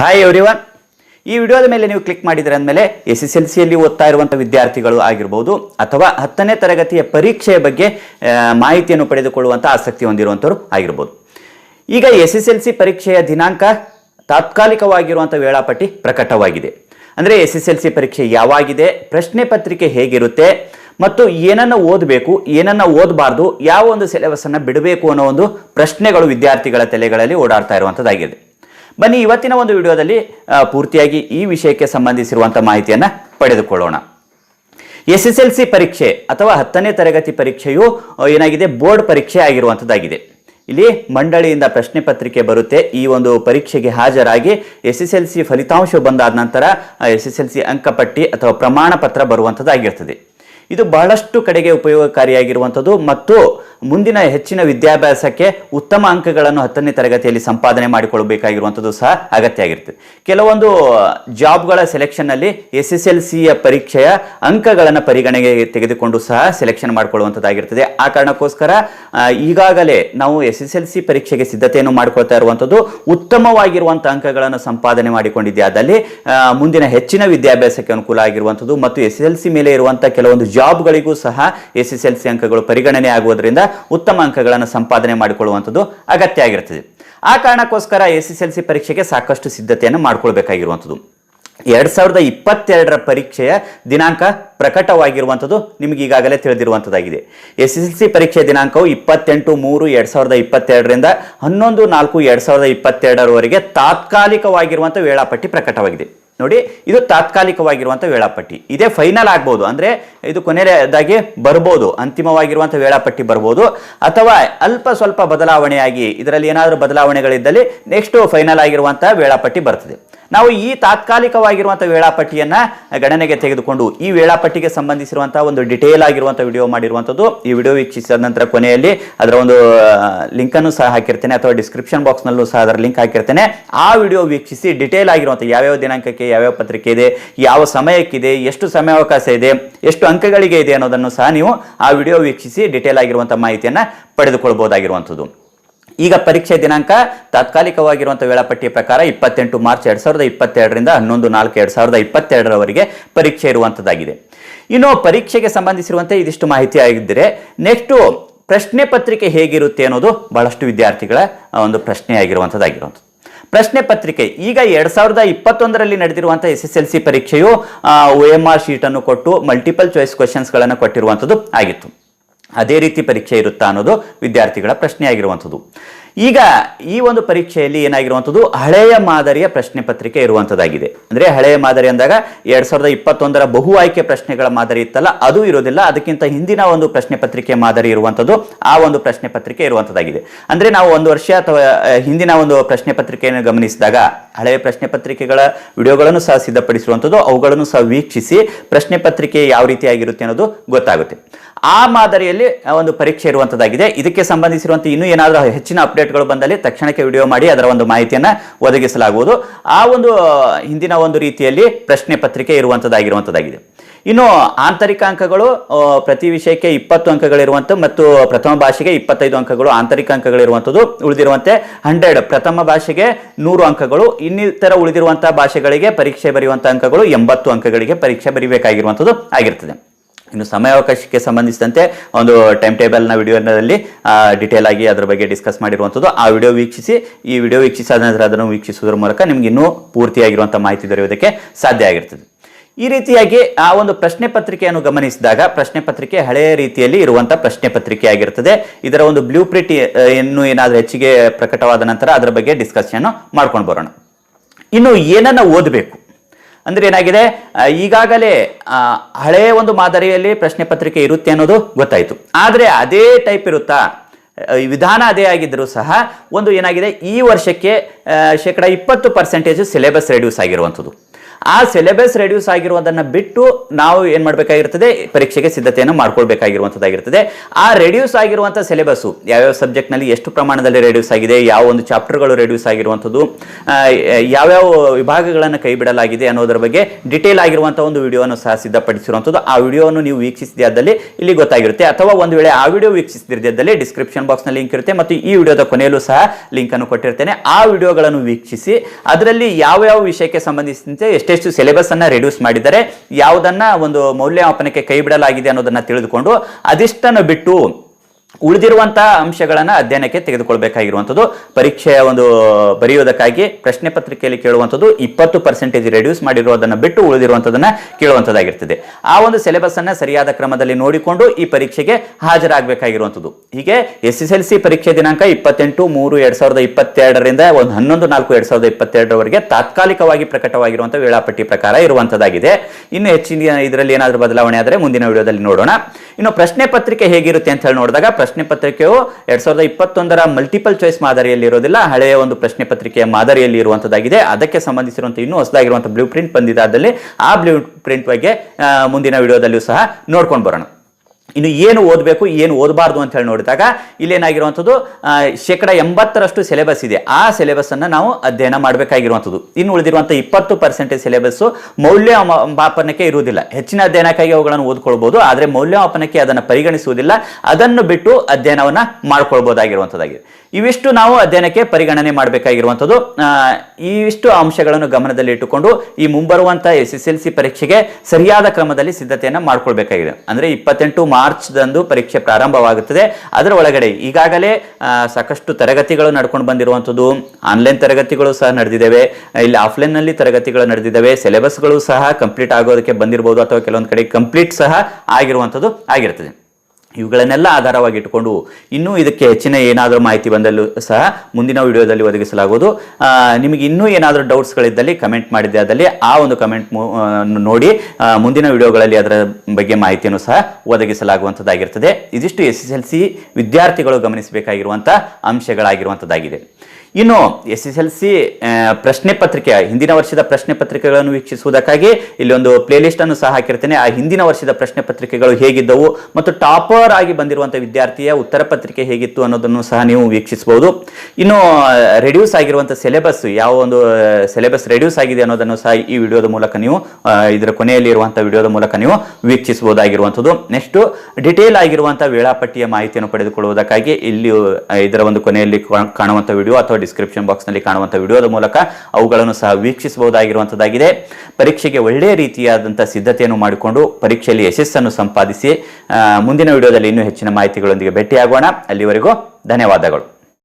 Hi everyone ಈ ವಿಡಿಯೋದ ಮೇಲೆ ನೀವು ಕ್ಲಿಕ್ ಮಾಡಿದರೆ ಅಂದಮೇಲೆ ಎಸ್ ಎಸ್ ಎಲ್ ಸಿಯಲ್ಲಿ ಓದ್ತಾ ಇರುವಂಥ ವಿದ್ಯಾರ್ಥಿಗಳು ಆಗಿರ್ಬೋದು ಅಥವಾ ಹತ್ತನೇ ತರಗತಿಯ ಪರೀಕ್ಷೆಯ ಬಗ್ಗೆ ಮಾಹಿತಿಯನ್ನು ಪಡೆದುಕೊಳ್ಳುವಂಥ ಆಸಕ್ತಿ ಹೊಂದಿರುವಂಥವ್ರು ಆಗಿರ್ಬೋದು. ಈಗ ಎಸ್ ಎಸ್ ಎಲ್ ಸಿ ಪರೀಕ್ಷೆಯ ದಿನಾಂಕ ತಾತ್ಕಾಲಿಕವಾಗಿರುವಂಥ ವೇಳಾಪಟ್ಟಿ ಪ್ರಕಟವಾಗಿದೆ. ಅಂದರೆ ಎಸ್ ಎಸ್ ಎಲ್ ಸಿ ಪರೀಕ್ಷೆ ಯಾವಾಗಿದೆ, ಪ್ರಶ್ನೆ ಪತ್ರಿಕೆ ಹೇಗಿರುತ್ತೆ, ಮತ್ತು ಏನನ್ನ ಓದಬೇಕು, ಏನನ್ನ ಓದಬಾರ್ದು, ಯಾವ ಒಂದು ಸಿಲೆಬಸ್ಸನ್ನು ಬಿಡಬೇಕು ಅನ್ನೋ ಒಂದು ಪ್ರಶ್ನೆಗಳು ವಿದ್ಯಾರ್ಥಿಗಳ ತಲೆಗಳಲ್ಲಿ ಓಡಾಡ್ತಾ ಇರುವಂಥದ್ದಾಗಿದೆ ಬನ್ನಿ, ಇವತ್ತಿನ ಒಂದು ವಿಡಿಯೋದಲ್ಲಿ ಪೂರ್ತಿಯಾಗಿ ಈ ವಿಷಯಕ್ಕೆ ಸಂಬಂಧಿಸಿರುವಂಥ ಮಾಹಿತಿಯನ್ನು ಪಡೆದುಕೊಳ್ಳೋಣ. ಎಸ್ ಎಸ್ ಎಲ್ ಸಿ ಪರೀಕ್ಷೆ ಅಥವಾ ಹತ್ತನೇ ತರಗತಿ ಪರೀಕ್ಷೆಯು ಏನಾಗಿದೆ? ಬೋರ್ಡ್ ಪರೀಕ್ಷೆ ಆಗಿರುವಂಥದ್ದಾಗಿದೆ ಇಲ್ಲಿ ಮಂಡಳಿಯಿಂದ ಪ್ರಶ್ನೆ ಪತ್ರಿಕೆ ಬರುತ್ತೆ. ಈ ಒಂದು ಪರೀಕ್ಷೆಗೆ ಹಾಜರಾಗಿ ಎಸ್ ಎಸ್ ಎಲ್ ಸಿ ಫಲಿತಾಂಶ ಬಂದಾದ ನಂತರ ಎಸ್ ಎಸ್ ಎಲ್ ಸಿ ಅಂಕಪಟ್ಟಿ ಅಥವಾ ಪ್ರಮಾಣ ಪತ್ರ ಬರುವಂಥದ್ದಾಗಿರ್ತದೆ ಇದು ಬಹಳಷ್ಟು ಕಡೆಗೆ ಉಪಯೋಗಕಾರಿಯಾಗಿರುವಂಥದ್ದು ಮತ್ತು ಮುಂದಿನ ಹೆಚ್ಚಿನ ವಿದ್ಯಾಭ್ಯಾಸಕ್ಕೆ ಉತ್ತಮ ಅಂಕಗಳನ್ನು ಹತ್ತನೇ ತರಗತಿಯಲ್ಲಿ ಸಂಪಾದನೆ ಮಾಡಿಕೊಳ್ಳಬೇಕಾಗಿರುವಂಥದ್ದು ಸಹ ಅಗತ್ಯ ಆಗಿರ್ತದೆ ಕೆಲವೊಂದು ಜಾಬ್ಗಳ ಸೆಲೆಕ್ಷನ್ನಲ್ಲಿ ಎಸ್ ಎಸ್ ಎಲ್ ಸಿಯ ಪರೀಕ್ಷೆಯ ಅಂಕಗಳನ್ನು ಪರಿಗಣನೆಗೆ ತೆಗೆದುಕೊಂಡು ಸಹ ಸೆಲೆಕ್ಷನ್ ಮಾಡಿಕೊಳ್ಳುವಂಥದ್ದಾಗಿರ್ತದೆ. ಆ ಕಾರಣಕ್ಕೋಸ್ಕರ ಈಗಾಗಲೇ ನಾವು ಎಸ್ ಎಸ್ ಎಲ್ ಸಿ ಪರೀಕ್ಷೆಗೆ ಸಿದ್ಧತೆಯನ್ನು ಮಾಡಿಕೊಳ್ತಾ ಇರುವಂಥದ್ದು ಉತ್ತಮವಾಗಿರುವಂಥ ಅಂಕಗಳನ್ನು ಸಂಪಾದನೆ ಮಾಡಿಕೊಂಡಿದ್ದೆ. ಅದರಲ್ಲಿ ಮುಂದಿನ ಹೆಚ್ಚಿನ ವಿದ್ಯಾಭ್ಯಾಸಕ್ಕೆ ಅನುಕೂಲ ಆಗಿರುವಂಥದ್ದು ಮತ್ತು ಎಸ್ ಎಲ್ ಸಿ ಮೇಲೆ ಇರುವಂಥ ಕೆಲವೊಂದು ಜಾಬ್ಗಳಿಗೂ ಸಹ ಎಸ್ ಎಸ್ ಎಲ್ ಸಿ ಅಂಕಗಳು ಪರಿಗಣನೆ ಆಗುವುದರಿಂದ ಉತ್ತಮ ಅಂಕಗಳನ್ನು ಸಂಪಾದನೆ ಮಾಡಿಕೊಳ್ಳುವಂಥದ್ದು ಅಗತ್ಯ ಆಗಿರ್ತದೆ ಆ ಕಾರಣಕ್ಕೋಸ್ಕರ ಎಸ್ ಎಸ್ ಎಲ್ ಸಿ ಪರೀಕ್ಷೆಗೆ ಸಾಕಷ್ಟು ಸಿದ್ಧತೆಯನ್ನು ಮಾಡ್ಕೊಳ್ಬೇಕಾಗಿರುವಂಥದ್ದು. ಎರಡು ಸಾವಿರದ ಇಪ್ಪತ್ತೆರಡರ ಪರೀಕ್ಷೆಯ ದಿನಾಂಕ ಪ್ರಕಟವಾಗಿರುವಂಥದ್ದು ನಿಮಗೆ ಈಗಾಗಲೇ ತಿಳಿದಿರುವಂಥದ್ದಾಗಿದೆ. ಎಸ್ ಎಸ್ ಎಲ್ ಸಿ ಪರೀಕ್ಷೆಯ ದಿನಾಂಕವು ಇಪ್ಪತ್ತೆಂಟು ಮೂರು ಎರಡು ಸಾವಿರದ ಇಪ್ಪತ್ತೆರಡರಿಂದ ಹನ್ನೊಂದು ನಾಲ್ಕು ಎರಡು ಸಾವಿರದ ಇಪ್ಪತ್ತೆರಡರವರೆಗೆ ತಾತ್ಕಾಲಿಕವಾಗಿರುವಂಥ ವೇಳಾಪಟ್ಟಿ ಪ್ರಕಟವಾಗಿದೆ. ನೋಡಿ, ಇದು ತಾತ್ಕಾಲಿಕವಾಗಿರುವಂಥ ವೇಳಾಪಟ್ಟಿ. ಇದೇ ಫೈನಲ್ ಆಗ್ಬೋದು. ಅಂದ್ರೆ ಇದು ಕೊನೆಯದಾಗಿ ಬರ್ಬೋದು. ಅಂತಿಮವಾಗಿರುವಂಥ ವೇಳಾಪಟ್ಟಿ ಬರ್ಬೋದು. ಅಥವಾ ಅಲ್ಪ ಸ್ವಲ್ಪ ಬದಲಾವಣೆಯಾಗಿ, ಇದರಲ್ಲಿ ಏನಾದರೂ ಬದಲಾವಣೆಗಳಿದ್ದಲ್ಲಿ ನೆಕ್ಸ್ಟು ಫೈನಲ್ ಆಗಿರುವಂಥ ವೇಳಾಪಟ್ಟಿ ಬರ್ತದೆ. ನಾವು ಈ ತಾತ್ಕಾಲಿಕವಾಗಿರುವಂತಹ ವೇಳಾಪಟ್ಟಿಯನ್ನ ಗಣನೆಗೆ ತೆಗೆದುಕೊಂಡು ಈ ವೇಳಾಪಟ್ಟಿಗೆ ಸಂಬಂಧಿಸಿರುವಂತಹ ಒಂದು ಡಿಟೇಲ್ ಆಗಿರುವಂತಹ ವಿಡಿಯೋ ಮಾಡಿರುವಂಥದ್ದು ಈ ವಿಡಿಯೋ ವೀಕ್ಷಿಸಿದ ನಂತರ ಕೊನೆಯಲ್ಲಿ ಅದರ ಒಂದು ಲಿಂಕ್ ಅನ್ನು ಸಹ ಹಾಕಿರ್ತೇನೆ ಅಥವಾ ಡಿಸ್ಕ್ರಿಪ್ಷನ್ ಬಾಕ್ಸ್ ನಲ್ಲೂ ಸಹ ಅದರ ಲಿಂಕ್ ಹಾಕಿರ್ತೇನೆ. ಆ ವಿಡಿಯೋ ವೀಕ್ಷಿಸಿ ಡಿಟೇಲ್ ಆಗಿರುವಂತಹ ಯಾವ್ಯಾವ ದಿನಾಂಕಕ್ಕೆ, ಯಾವ್ಯಾವ ಪತ್ರಿಕೆ ಇದೆ, ಯಾವ ಸಮಯಕ್ಕಿದೆ, ಎಷ್ಟು ಸಮಯಾವಕಾಶ ಇದೆ, ಎಷ್ಟು ಅಂಕಗಳಿಗೆ ಇದೆ ಅನ್ನೋದನ್ನು ಸಹ ನೀವು ಆ ವಿಡಿಯೋ ವೀಕ್ಷಿಸಿ ಡಿಟೇಲ್ ಆಗಿರುವಂತಹ ಮಾಹಿತಿಯನ್ನ ಪಡೆದುಕೊಳ್ಬಹುದಾಗಿರುವಂಥದ್ದು ಈಗ ಪರೀಕ್ಷೆ ದಿನಾಂಕ ತಾತ್ಕಾಲಿಕವಾಗಿರುವಂಥ ವೇಳಾಪಟ್ಟಿಯ ಪ್ರಕಾರ ಇಪ್ಪತ್ತೆಂಟು ಮಾರ್ಚ್ ಎರಡ್ ಸಾವಿರದ ಇಪ್ಪತ್ತೆರಡರಿಂದ ಹನ್ನೊಂದು ನಾಲ್ಕು ಎರಡ್ ಸಾವಿರದ ಇಪ್ಪತ್ತೆರಡರವರೆಗೆ ಪರೀಕ್ಷೆ ಇರುವಂಥದ್ದಾಗಿದೆ ಇನ್ನು ಪರೀಕ್ಷೆಗೆ ಸಂಬಂಧಿಸಿರುವಂತೆ ಇದಿಷ್ಟು ಮಾಹಿತಿ ಆಗಿದ್ದರೆ ನೆಕ್ಸ್ಟು ಪ್ರಶ್ನೆ ಪತ್ರಿಕೆ ಹೇಗಿರುತ್ತೆ ಅನ್ನೋದು ಬಹಳಷ್ಟು ವಿದ್ಯಾರ್ಥಿಗಳ ಒಂದು ಪ್ರಶ್ನೆ ಆಗಿರುವಂಥದ್ದಾಗಿರುವಂಥದ್ದು ಪ್ರಶ್ನೆ ಪತ್ರಿಕೆ, ಈಗ ಎರಡ್ ಸಾವಿರದ ಇಪ್ಪತ್ತೊಂದರಲ್ಲಿ ನಡೆದಿರುವಂಥ ಎಸ್ ಎಸ್ ಎಲ್ ಸಿ ಪರೀಕ್ಷೆಯು ಒ ಎಂ ಆರ್ ಶೀಟ್ ಅನ್ನು ಕೊಟ್ಟು ಮಲ್ಟಿಪಲ್ ಚಾಯ್ಸ್ ಕ್ವಶನ್ಸ್ಗಳನ್ನು ಕೊಟ್ಟಿರುವಂಥದ್ದು ಆಗಿತ್ತು. ಅದೇ ರೀತಿ ಪರೀಕ್ಷೆ ಇರುತ್ತಾ ಅನ್ನೋದು ವಿದ್ಯಾರ್ಥಿಗಳ ಪ್ರಶ್ನೆ ಆಗಿರುವಂಥದ್ದು ಈಗ ಈ ಒಂದು ಪರೀಕ್ಷೆಯಲ್ಲಿ ಏನಾಗಿರುವಂಥದ್ದು ಹಳೆಯ ಮಾದರಿಯ ಪ್ರಶ್ನೆ ಪತ್ರಿಕೆ ಇರುವಂಥದ್ದಾಗಿದೆ. ಅಂದ್ರೆ ಹಳೆಯ ಮಾದರಿ ಅಂದಾಗ ಎರಡ್ ಸಾವಿರದ ಇಪ್ಪತ್ತೊಂದರ ಬಹು ಆಯ್ಕೆ ಪ್ರಶ್ನೆಗಳ ಮಾದರಿ ಇತ್ತಲ್ಲ, ಅದು ಇರೋದಿಲ್ಲ ಅದಕ್ಕಿಂತ ಹಿಂದಿನ ಒಂದು ಪ್ರಶ್ನೆ ಪತ್ರಿಕೆ ಮಾದರಿ ಇರುವಂಥದ್ದು ಆ ಒಂದು ಪ್ರಶ್ನೆ ಪತ್ರಿಕೆ ಇರುವಂಥದ್ದಾಗಿದೆ. ಅಂದ್ರೆ ನಾವು ಒಂದು ವರ್ಷ ಅಥವಾ ಹಿಂದಿನ ಒಂದು ಪ್ರಶ್ನೆ ಪತ್ರಿಕೆಯನ್ನು ಗಮನಿಸಿದಾಗ ಹಳೆಯ ಪ್ರಶ್ನೆ ಪತ್ರಿಕೆಗಳ ವಿಡಿಯೋಗಳನ್ನು ಸಹ ಸಿದ್ಧಪಡಿಸಿರುವಂಥದ್ದು, ಅವುಗಳನ್ನು ಸಹ ವೀಕ್ಷಿಸಿ ಪ್ರಶ್ನೆ ಪತ್ರಿಕೆ ಯಾವ ರೀತಿಯಾಗಿರುತ್ತೆ ಅನ್ನೋದು ಗೊತ್ತಾಗುತ್ತೆ. ಆ ಮಾದರಿಯಲ್ಲಿ ಒಂದು ಪರೀಕ್ಷೆ ಇರುವಂಥದ್ದಾಗಿದೆ. ಇದಕ್ಕೆ ಸಂಬಂಧಿಸಿರುವಂಥ ಇನ್ನೂ ಏನಾದರೂ ಹೆಚ್ಚಿನ ಅಪ್ಡೇಟ್ಗಳು ಬಂದಲ್ಲಿ ತಕ್ಷಣಕ್ಕೆ ವಿಡಿಯೋ ಮಾಡಿ ಅದರ ಒಂದು ಮಾಹಿತಿಯನ್ನು ಒದಗಿಸಲಾಗುವುದು. ಆ ಒಂದು ಹಿಂದಿನ ಒಂದು ರೀತಿಯಲ್ಲಿ ಪ್ರಶ್ನೆ ಪತ್ರಿಕೆ ಇರುವಂಥದ್ದಾಗಿರುವಂಥದ್ದಾಗಿದೆ ಇನ್ನು ಆಂತರಿಕ ಅಂಕಗಳು ಪ್ರತಿ ವಿಷಯಕ್ಕೆ ಇಪ್ಪತ್ತು ಅಂಕಗಳಿರುವಂಥ ಮತ್ತು ಪ್ರಥಮ ಭಾಷೆಗೆ ಇಪ್ಪತ್ತೈದು ಅಂಕಗಳು, ಆಂತರಿಕ ಅಂಕಗಳಿರುವಂಥದ್ದು ಉಳಿದಿರುವಂತೆ ಹಂಡ್ರೆಡ್ ಪ್ರಥಮ ಭಾಷೆಗೆ ನೂರು ಅಂಕಗಳು, ಇನ್ನಿತರ ಉಳಿದಿರುವಂಥ ಭಾಷೆಗಳಿಗೆ ಪರೀಕ್ಷೆ ಬರೆಯುವಂಥ ಅಂಕಗಳು ಎಂಬತ್ತು ಅಂಕಗಳಿಗೆ ಪರೀಕ್ಷೆ ಬರೀಬೇಕಾಗಿರುವಂಥದ್ದು ಆಗಿರ್ತದೆ. ಇನ್ನು ಸಮಯಾವಕಾಶಕ್ಕೆ ಸಂಬಂಧಿಸಿದಂತೆ ಒಂದು ಟೈಮ್ ಟೇಬಲ್ನ ವಿಡಿಯೋನಲ್ಲಿ ಡಿಟೇಲ್ ಆಗಿ ಅದರ ಬಗ್ಗೆ ಡಿಸ್ಕಸ್ ಮಾಡಿರುವಂಥದ್ದು. ಆ ವಿಡಿಯೋ ವೀಕ್ಷಿಸಿ, ಈ ವಿಡಿಯೋ ವೀಕ್ಷಿಸಿದ ನಂತರ ಅದನ್ನು ವೀಕ್ಷಿಸುವುದರ ಮೂಲಕ ನಿಮ್ಗೆ ಇನ್ನೂ ಪೂರ್ತಿಯಾಗಿರುವಂಥ ಮಾಹಿತಿ ದೊರೆಯುವುದಕ್ಕೆ ಸಾಧ್ಯ ಆಗಿರ್ತದೆ. ಈ ರೀತಿಯಾಗಿ ಆ ಒಂದು ಪ್ರಶ್ನೆ ಪತ್ರಿಕೆಯನ್ನು ಗಮನಿಸಿದಾಗ, ಪ್ರಶ್ನೆ ಪತ್ರಿಕೆ ಹಳೆಯ ರೀತಿಯಲ್ಲಿ ಇರುವಂಥ ಪ್ರಶ್ನೆ ಪತ್ರಿಕೆ ಆಗಿರ್ತದೆ. ಇದರ ಒಂದು ಬ್ಲೂ ಪ್ರಿಂಟ್ ಇನ್ನು ಏನಾದರೂ ಹೆಚ್ಚಿಗೆ ಪ್ರಕಟವಾದ ನಂತರ ಅದರ ಬಗ್ಗೆ ಡಿಸ್ಕಷನ್ ಮಾಡ್ಕೊಂಡು ಬರೋಣ. ಇನ್ನು ಏನನ್ನ ಓದಬೇಕು? ಅಂದ್ರೆ ಏನಾಗಿದೆ? ಈಗಾಗಲೇ ಹಳೆಯ ಒಂದು ಮಾದರಿಯಲ್ಲಿ ಪ್ರಶ್ನೆ ಪತ್ರಿಕೆ ಇರುತ್ತೆ ಅನ್ನೋದು ಗೊತ್ತಾಯಿತು. ಆದರೆ ಅದೇ ಟೈಪ್ ಇರುತ್ತಾ? ವಿಧಾನ ಅದೇ ಆಗಿದ್ದರೂ ಸಹ ಒಂದು ಏನಾಗಿದೆ? ಈ ವರ್ಷಕ್ಕೆ ಶೇಕಡ ಇಪ್ಪತ್ತು ಪರ್ಸೆಂಟೇಜ್ ಸಿಲೆಬಸ್ ರೆಡ್ಯೂಸ್ ಆಗಿರುವಂಥದ್ದು. ಆ ಸಿಲೆಬಸ್ ರೆಡ್ಯೂಸ್ ಆಗಿರುವುದನ್ನು ಬಿಟ್ಟು ನಾವು ಏನು ಮಾಡಬೇಕಾಗಿರ್ತದೆ? ಪರೀಕ್ಷೆಗೆ ಸಿದ್ಧತೆಯನ್ನು ಮಾಡ್ಕೊಳ್ಬೇಕಾಗಿರುವಂಥದ್ದಾಗಿರ್ತದೆ ಆ ರೆಡ್ಯೂಸ್ ಆಗಿರುವಂಥ ಸಿಲೆಬಸ್ಸು ಯಾವ್ಯಾವ ಸಬ್ಜೆಕ್ಟ್ನಲ್ಲಿ ಎಷ್ಟು ಪ್ರಮಾಣದಲ್ಲಿ ರೆಡ್ಯೂಸ್ ಆಗಿದೆ? ಯಾವ ಒಂದು ಚಾಪ್ಟರ್ಗಳು ರೆಡ್ಯೂಸ್ ಆಗಿರುವಂಥದ್ದು ಯಾವ್ಯಾವ ವಿಭಾಗಗಳನ್ನು ಕೈ ಬಿಡಲಾಗಿದೆ ಅನ್ನೋದರ ಬಗ್ಗೆ ಡಿಟೇಲ್ ಆಗಿರುವಂಥ ಒಂದು ವಿಡಿಯೋವನ್ನು ಸಹ ಸಿದ್ಧಪಡಿಸಿರುವಂಥದ್ದು ಆ ವಿಡಿಯೋವನ್ನು ನೀವು ವೀಕ್ಷಿಸಿದಲ್ಲಿ ಇಲ್ಲಿ ಗೊತ್ತಾಗಿರುತ್ತೆ. ಅಥವಾ ಒಂದು ವೇಳೆ ಆ ವಿಡಿಯೋ ವೀಕ್ಷಿಸಿದಲ್ಲಿ ಡಿಸ್ಕ್ರಿಪ್ಷನ್ ಬಾಕ್ಸ್ನಲ್ಲಿ ಲಿಂಕ್ ಇರುತ್ತೆ ಮತ್ತು ಈ ವಿಡಿಯೋದ ಕೊನೆಯಲ್ಲೂ ಸಹ ಲಿಂಕನ್ನು ಕೊಟ್ಟಿರ್ತೇನೆ. ಆ ವಿಡಿಯೋಗಳನ್ನು ವೀಕ್ಷಿಸಿ, ಅದರಲ್ಲಿ ಯಾವ ಯಾವ ವಿಷಯಕ್ಕೆ ಸಂಬಂಧಿಸಿದಂತೆ ಎಷ್ಟೆಷ್ಟು ಸಿಲೆಬಸ್ ಅನ್ನ ರೆಡ್ಯೂಸ್ ಮಾಡಿದ್ದಾರೆ ಯಾವುದನ್ನ ಒಂದು ಮೌಲ್ಯಮಾಪನಕ್ಕೆ ಕೈ ಬಿಡಲಾಗಿದೆ ಅನ್ನೋದನ್ನ ತಿಳಿದುಕೊಂಡು ಅದಿಷ್ಟನ್ನು ಬಿಟ್ಟು ಉಳಿದಿರುವಂತಹ ಅಂಶಗಳನ್ನ ಅಧ್ಯಯನಕ್ಕೆ ತೆಗೆದುಕೊಳ್ಬೇಕಾಗಿರುವಂಥದ್ದು. ಪರೀಕ್ಷೆಯ ಒಂದು ಬರೆಯುವುದಕ್ಕಾಗಿ ಪ್ರಶ್ನೆ ಪತ್ರಿಕೆಯಲ್ಲಿ ಕೇಳುವಂಥದ್ದು ಇಪ್ಪತ್ತು ಪರ್ಸೆಂಟೇಜ್ ರೆಡ್ಯೂಸ್ ಮಾಡಿರುವುದನ್ನು ಬಿಟ್ಟು ಉಳಿದಿರುವಂಥದ್ದನ್ನು ಕೇಳುವಂಥದ್ದಾಗಿರ್ತದೆ. ಆ ಒಂದು ಸಿಲೆಬಸ್ ಅನ್ನ ಸರಿಯಾದ ಕ್ರಮದಲ್ಲಿ ನೋಡಿಕೊಂಡು ಈ ಪರೀಕ್ಷೆಗೆ ಹಾಜರಾಗಬೇಕಾಗಿರುವಂಥದ್ದು. ಹೀಗೆ ಎಸ್ ಎಸ್ ಎಲ್ ಸಿ ಪರೀಕ್ಷೆ ದಿನಾಂಕ ಇಪ್ಪತ್ತೆಂಟು ಮೂರು ಎರಡ್ ಸಾವಿರದ ಇಪ್ಪತ್ತೆರಡರಿಂದ ಒಂದು ಹನ್ನೊಂದು ನಾಲ್ಕು ಎರಡ್ ಸಾವಿರದ ಇಪ್ಪತ್ತೆರಡರವರೆಗೆ ತಾತ್ಕಾಲಿಕವಾಗಿ ಪ್ರಕಟವಾಗಿರುವಂತಹ ವೇಳಾಪಟ್ಟಿ ಪ್ರಕಾರ ಇರುವಂತದ್ದಾಗಿದೆ ಇನ್ನು ಹೆಚ್ಚಿನ ಇದರಲ್ಲಿ ಏನಾದರೂ ಬದಲಾವಣೆ ಆದರೆ ಮುಂದಿನ ವಿಡಿಯೋದಲ್ಲಿ ನೋಡೋಣ. ಇನ್ನು ಪ್ರಶ್ನೆ ಪತ್ರಿಕೆ ಹೇಗಿರುತ್ತೆ ಅಂತ ಹೇಳಿ ನೋಡಿದಾಗ ಪ್ರಶ್ನೆ ಪತ್ರಿಕೆಯು ಎರಡ್ ಸಾವಿರದ ಇಪ್ಪತ್ತೊಂದರ ಮಲ್ಟಿಪಲ್ ಚಾಯ್ಸ್ ಮಾದರಿಯಲ್ಲಿ ಇರೋದಿಲ್ಲ, ಹಳೆಯ ಒಂದು ಪ್ರಶ್ನೆ ಪತ್ರಿಕೆಯ ಮಾದರಿಯಲ್ಲಿ ಇರುವಂತದ್ದಾಗಿದೆ. ಅದಕ್ಕೆ ಸಂಬಂಧಿಸಿರುವಂತಹ ಇನ್ನೂ ಹೊಸದಾಗಿರುವಂತಹ ಬ್ಲೂ ಪ್ರಿಂಟ್ ಬಂದಿದ್ದಾದಲ್ಲಿ ಆ ಬ್ಲೂ ಪ್ರಿಂಟ್ ಬಗ್ಗೆ ಮುಂದಿನ ವಿಡಿಯೋದಲ್ಲಿಯೂ ಸಹ ನೋಡ್ಕೊಂಡು ಬರೋಣ. ಇನ್ನು ಏನು ಓದಬೇಕು, ಏನು ಓದಬಾರ್ದು ಅಂತ ಹೇಳಿ ನೋಡಿದಾಗ ಇಲ್ಲೇನಾಗಿರುವಂಥದ್ದು ಶೇಕಡ ಎಂಬತ್ತರಷ್ಟು ಸಿಲೆಬಸ್ ಇದೆ. ಆ ಸಿಲೆಬಸ್ಸನ್ನು ನಾವು ಅಧ್ಯಯನ ಮಾಡಬೇಕಾಗಿರುವಂಥದ್ದು. ಇನ್ನು ಉಳಿದಿರುವಂಥ ಇಪ್ಪತ್ತು ಪರ್ಸೆಂಟೇಜ್ ಸಿಲೆಬಸ್ ಮೌಲ್ಯಮಾಪನಕ್ಕೆ ಇರುವುದಿಲ್ಲ. ಹೆಚ್ಚಿನ ಅಧ್ಯಯನಕ್ಕಾಗಿ ಅವುಗಳನ್ನು ಓದ್ಕೊಳ್ಬೋದು, ಆದರೆ ಮೌಲ್ಯಮಾಪನಕ್ಕೆ ಅದನ್ನು ಪರಿಗಣಿಸುವುದಿಲ್ಲ. ಅದನ್ನು ಬಿಟ್ಟು ಅಧ್ಯಯನವನ್ನು ಮಾಡ್ಕೊಳ್ಬೋದಾಗಿರುವಂಥದ್ದಾಗಿದೆ. ಇವಿಷ್ಟು ನಾವು ಅಧ್ಯಯನಕ್ಕೆ ಪರಿಗಣನೆ ಮಾಡಬೇಕಾಗಿರುವಂಥದ್ದು. ಇವಿಷ್ಟು ಅಂಶಗಳನ್ನು ಗಮನದಲ್ಲಿ ಇಟ್ಟುಕೊಂಡು ಈ ಮುಂಬರುವಂಥ ಎಸ್ ಎಸ್ ಎಲ್ ಸಿ ಪರೀಕ್ಷೆಗೆ ಸರಿಯಾದ ಕ್ರಮದಲ್ಲಿ ಸಿದ್ಧತೆಯನ್ನು ಮಾಡ್ಕೊಳ್ಬೇಕಾಗಿದೆ. ಅಂದರೆ ಇಪ್ಪತ್ತೆಂಟು ಮಾರ್ಚ್ದಂದು ಪರೀಕ್ಷೆ ಪ್ರಾರಂಭವಾಗುತ್ತದೆ. ಅದರ ಒಳಗಡೆ ಈಗಾಗಲೇ ಸಾಕಷ್ಟು ತರಗತಿಗಳು ನಡ್ಕೊಂಡು ಬಂದಿರುವಂಥದ್ದು. ಆನ್ಲೈನ್ ತರಗತಿಗಳು ಸಹ ನಡೆದಿದ್ದಾವೆ. ಇಲ್ಲಿ ಆಫ್ಲೈನ್ನಲ್ಲಿ ತರಗತಿಗಳು ನಡೆದಿದ್ದಾವೆ. ಸಿಲೆಬಸ್ಗಳು ಸಹ ಕಂಪ್ಲೀಟ್ ಆಗೋದಕ್ಕೆ ಬಂದಿರಬಹುದು ಅಥವಾ ಕೆಲವೊಂದು ಕಡೆ ಕಂಪ್ಲೀಟ್ ಸಹ ಆಗಿರುವಂಥದ್ದು ಆಗಿರ್ತದೆ. ಇವುಗಳನ್ನೆಲ್ಲ ಆಧಾರವಾಗಿ ಇಟ್ಟುಕೊಂಡು ಇನ್ನೂ ಇದಕ್ಕೆ ಹೆಚ್ಚಿನ ಏನಾದರೂ ಮಾಹಿತಿ ಬಂದಲ್ಲೂ ಸಹ ಮುಂದಿನ ವಿಡಿಯೋದಲ್ಲಿ ಒದಗಿಸಲಾಗುವುದು. ನಿಮಗೆ ಇನ್ನೂ ಏನಾದರೂ ಡೌಟ್ಸ್ಗಳಿದ್ದಲ್ಲಿ ಕಮೆಂಟ್ ಮಾಡಿದ್ದೆ ಅದರಲ್ಲಿ ಆ ಒಂದು ಕಮೆಂಟ್ ನೋಡಿ ಮುಂದಿನ ವಿಡಿಯೋಗಳಲ್ಲಿ ಅದರ ಬಗ್ಗೆ ಮಾಹಿತಿಯನ್ನು ಸಹ ಒದಗಿಸಲಾಗುವಂಥದ್ದಾಗಿರ್ತದೆ. ಇದಿಷ್ಟು ಎಸ್ ಎಸ್ ಎಲ್ ಸಿ ವಿದ್ಯಾರ್ಥಿಗಳು ಗಮನಿಸಬೇಕಾಗಿರುವಂಥ ಅಂಶಗಳಾಗಿರುವಂಥದ್ದಾಗಿದೆ. ಇನ್ನು ಎಸ್ ಎಸ್ ಎಲ್ ಸಿ ಪ್ರಶ್ನೆ ಪತ್ರಿಕೆ, ಹಿಂದಿನ ವರ್ಷದ ಪ್ರಶ್ನೆ ಪತ್ರಿಕೆಗಳನ್ನು ವೀಕ್ಷಿಸುವುದಕ್ಕಾಗಿ ಇಲ್ಲಿ ಒಂದು ಪ್ಲೇಲಿಸ್ಟ್ ಅನ್ನು ಸಹ ಹಾಕಿರ್ತೇನೆ. ಆ ಹಿಂದಿನ ವರ್ಷದ ಪ್ರಶ್ನೆ ಪತ್ರಿಕೆಗಳು ಹೇಗಿದ್ದವು ಮತ್ತು ಟಾಪರ್ ಆಗಿ ಬಂದಿರುವಂತಹ ವಿದ್ಯಾರ್ಥಿಯ ಉತ್ತರ ಪತ್ರಿಕೆ ಹೇಗಿತ್ತು ಅನ್ನೋದನ್ನು ಸಹ ನೀವು ವೀಕ್ಷಿಸಬಹುದು. ಇನ್ನು ರೆಡ್ಯೂಸ್ ಆಗಿರುವಂತಹ ಸಿಲೆಬಸ್, ಯಾವ ಒಂದು ಸಿಲೆಬಸ್ ರೆಡ್ಯೂಸ್ ಆಗಿದೆ ಅನ್ನೋದನ್ನು ಸಹ ಈ ವಿಡಿಯೋದ ಮೂಲಕ ನೀವು ಇದರ ಕೊನೆಯಲ್ಲಿ ಇರುವಂತಹ ವಿಡಿಯೋದ ಮೂಲಕ ನೀವು ವೀಕ್ಷಿಸಬಹುದಾಗಿರುವಂಥದ್ದು ನೆಕ್ಸ್ಟ್, ಡಿಟೇಲ್ ಆಗಿರುವಂತಹ ವೇಳಾಪಟ್ಟಿಯ ಮಾಹಿತಿಯನ್ನು ಪಡೆದುಕೊಳ್ಳುವುದಕ್ಕಾಗಿ ಇಲ್ಲಿ ಇದರ ಒಂದು ಕೊನೆಯಲ್ಲಿ ಕಾಣುವಂತಹ ವಿಡಿಯೋ ಅಥವಾ ಡಿಸ್ಕ್ರಿಪ್ಷನ್ ಬಾಕ್ಸ್ನಲ್ಲಿ ಕಾಣುವಂಥ ವಿಡಿಯೋದ ಮೂಲಕ ಅವುಗಳನ್ನು ಸಹ ವೀಕ್ಷಿಸಬಹುದಾಗಿರುವಂಥದ್ದಾಗಿದೆ ಪರೀಕ್ಷೆಗೆ ಒಳ್ಳೆಯ ರೀತಿಯಾದಂಥ ಸಿದ್ಧತೆಯನ್ನು ಮಾಡಿಕೊಂಡು ಪರೀಕ್ಷೆಯಲ್ಲಿ ಯಶಸ್ಸನ್ನು ಸಂಪಾದಿಸಿ ಮುಂದಿನ ವಿಡಿಯೋದಲ್ಲಿ ಇನ್ನೂ ಹೆಚ್ಚಿನ ಮಾಹಿತಿಗಳೊಂದಿಗೆ ಭೇಟಿಯಾಗೋಣ. ಅಲ್ಲಿವರೆಗೂ ಧನ್ಯವಾದಗಳು.